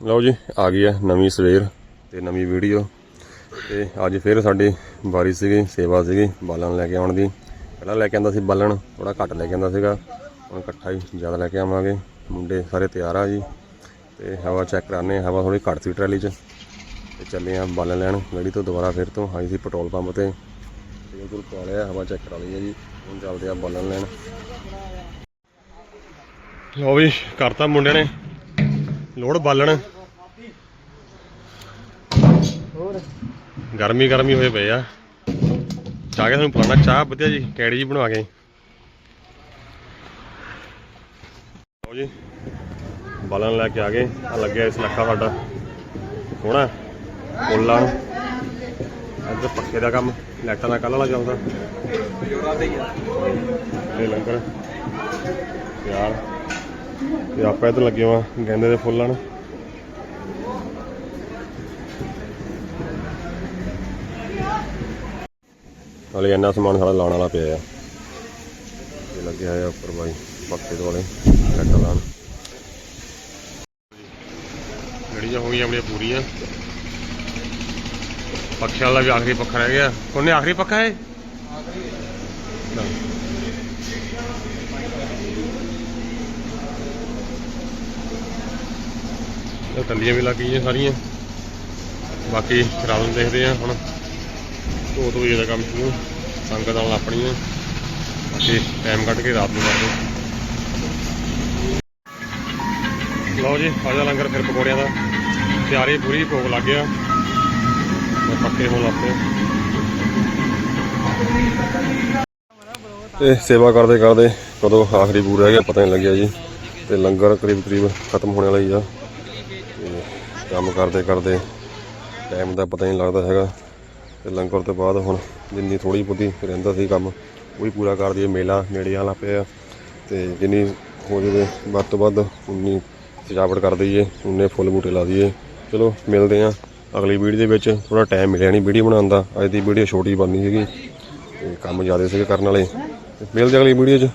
ਲਓ ਜੀ, ਆ ਗਈ ਹੈ ਨਵੀਂ ਸਵੇਰ ਤੇ ਨਵੀਂ ਵੀਡੀਓ ਤੇ ਅੱਜ ਫਿਰ ਸਾਡੀ ਵਾਰੀ ਸੀਗੀ, ਸੇਵਾ ਸੀਗੀ ਬਾਲਣ ਲੈ ਕੇ ਆਉਣ ਦੀ। ਪਹਿਲਾਂ ਲੈ ਕੇ ਆਂਦਾ ਸੀ ਬਾਲਣ ਥੋੜਾ ਘੱਟ ਲੈ ਕੇ ਆਂਦਾ ਸੀਗਾ। ਹੁਣ ਇਕੱਠਾ ਹੀ ਜ਼ਿਆਦਾ ਲੈ ਕੇ ਆਵਾਂਗੇ। ਮੁੰਡੇ ਸਾਰੇ ਤਿਆਰ ਆ ਜੀ ਤੇ ਹਵਾ ਚੈੱਕ ਕਰਾਣੇ ਹਵਾ ਥੋੜੀ ਘੱਟ ਸੀ ਟਰਾਲੀ 'ਚ। ਤੇ ਚੱਲੇ ਆ ਬਾਲਣ ਲੈਣ ਗੱਡੀ ਤੋਂ ਦੁਬਾਰਾ ਫਿਰ ਤੋਂ ਆਈ ਸੀ ਪੈਟਰੋਲ ਪੰਪ ਤੇ। ਬਿਲਕੁਲ ਗੁਰ ਪਾ ਲਿਆ, ਹਵਾ ਚੈੱਕ ਕਰਾ ਲਈ ਹੈ ਜੀ। ਹੁਣ ਚੱਲਦੇ ਆ ਬਾਲਣ ਲੈਣ। ਲਓ ਵੀ, ਕਰਤਾ ਮੁੰਡਿਆਂ ਨੇ। ਲੋੜ ਬਾਲਣ। ਗਰਮੀ ਗਰਮੀ ਹੋਏ ਪਏ ਆ। ਚਾਹ ਕੇ ਤੁਹਾਨੂੰ ਪੁਰਾਣਾ ਚਾਹ ਵਧੀਆ ਜੀ ਕੈੜੀ ਜੀ ਬਣਵਾ ਕੇ। ਲਓ ਜੀ ਬਾਲਣ ਲੈ ਕੇ ਆ ਗਏ। ਆ ਲੱਗਿਆ ਇਸ ਲੱਖਾ ਸਾਡਾ। ਸੋਹਣਾ ਕੋਲਾ ਇੱਧਰ ਪੱਖੇ ਦਾ ਕੰਮ ਲਾਈਟਾਂ ਦਾ ਕੱਲ੍ਹ ਵਾਲਾ ਚੱਲਦਾ। ਇਹ ਲੰਗਰ। ਯਾਰ ਤੇ ਆਪਾਂ ਇੱਧਰ ਲੱਗੇ ਵਾਂ ਗੈਂਦੇ ਦੇ ਫੁੱਲਾਂ ਨੂੰ ਹਲੇ ਇੰਨਾ ਸਮਾਨ ਸਾਡਾ ਲਾਉਣ ਵਾਲਾ ਪਿਆ ਆ। ਇਹ ਲੱਗਿਆ ਹੋਇਆ ਉੱਪਰ ਬਾਈ ਪੱਕੇ ਦੇ ਵਾਲੇ ਲੱਗਾ ਲਾਣ ਜਿਹੜੀਆਂ ਹੋ ਗਈਆਂ ਆਪਣੀਆਂ ਪੂਰੀਆਂ। ਪੱਖੇ ਵਾਲਾ ਵੀ ਆਖਰੀ ਪੱਖਾ ਰਹਿ ਗਿਆ। ਉਹਨੇ ਆਖਰੀ ਪੱਖਾ ਹੈ ਇਹ ਟੱਲੀਆਂ ਵੀ ਲੱਗ ਗਈਆਂ ਸਾਰੀਆਂ। ਬਾਕੀ ਰਾਤ ਨੂੰ ਦੇਖਦੇ ਆ ਹੁਣ। ਧੋ ਧੋ ਦਾ ਕੰਮ ਸ਼ੁਰੂ। ਸੰਗਤ ਨਾਲ ਆਪਣੀ ਆਪਣੀਆਂ। ਬਾਕੀ ਟਾਈਮ ਕੱਢ ਕੇ ਰਾਤ ਨੂੰ ਕਰਦੇ ਲਓ ਜੀ ਆਜਾ ਲੰਗਰ ਫਿਰ ਪਕੌੜਿਆਂ ਦਾ। ਤਿਆਰੀ ਪੂਰੀ, ਭੋਗ ਲੱਗ ਗਿਆ। ਪੱਕੇ ਹੋਣ ਲੱਗ ਪਏ। ਤੇ ਸੇਵਾ ਕਰਦੇ ਕਰਦੇ ਕਦੋਂ ਆਖਰੀ ਪੂਰ ਰਹਿ ਗਿਆ, ਪਤਾ ਨਹੀਂ ਲੱਗਿਆ ਜੀ। ਤੇ ਲੰਗਰ ਕਰੀਬ ਕਰੀਬ ਖਤਮ ਹੋਣ ਵਾਲਾ ਹੀ ਆ। ਕੰਮ ਕਰਦੇ ਕਰਦੇ ਟਾਈਮ ਦਾ ਪਤਾ ਨਹੀਂ ਲੱਗਦਾ ਹੈਗਾ। ਤੇ ਲੰਗਰ ਤੋਂ ਬਾਅਦ ਹੁਣ ਜਿੰਨੀ ਥੋੜੀ ਬਹੁਤੀ ਰਹਿੰਦਾ ਸੀ ਕੰਮ, ਉਹ ਵੀ ਪੂਰਾ ਕਰ ਦਈਏ। ਮੇਲਾ ਨੇੜੇ ਆਲਾ ਪਿਆ। ਤੇ ਜਿੰਨੀ ਹੋ ਜਾਵੇ, ਵੱਧ ਤੋਂ ਵੱਧ ਉਨੀ ਸਜਾਵਟ ਕਰ ਦਈਏ, ਉਨੇ ਫੁੱਲ ਬੂਟੇ ਲਾ ਦਈਏ। ਚਲੋ, ਮਿਲਦੇ ਆ ਅਗਲੀ ਵੀਡੀਓ ਦੇ ਵਿੱਚ। ਥੋੜਾ ਟਾਈਮ ਮਿਲਿਆ ਨਹੀਂ ਵੀਡੀਓ ਬਣਾਉਣ ਦਾ। ਅੱਜ ਦੀ ਵੀਡੀਓ ਛੋਟੀ ਬਣਨੀ ਸੀਗੀ। ਤੇ ਕੰਮ ਜ਼ਿਆਦਾ ਸੀਗੇ ਕਰਨ ਵਾਲੇ। ਮਿਲਦੇ ਅਗਲੀ ਵੀਡੀਓ 'ਚ।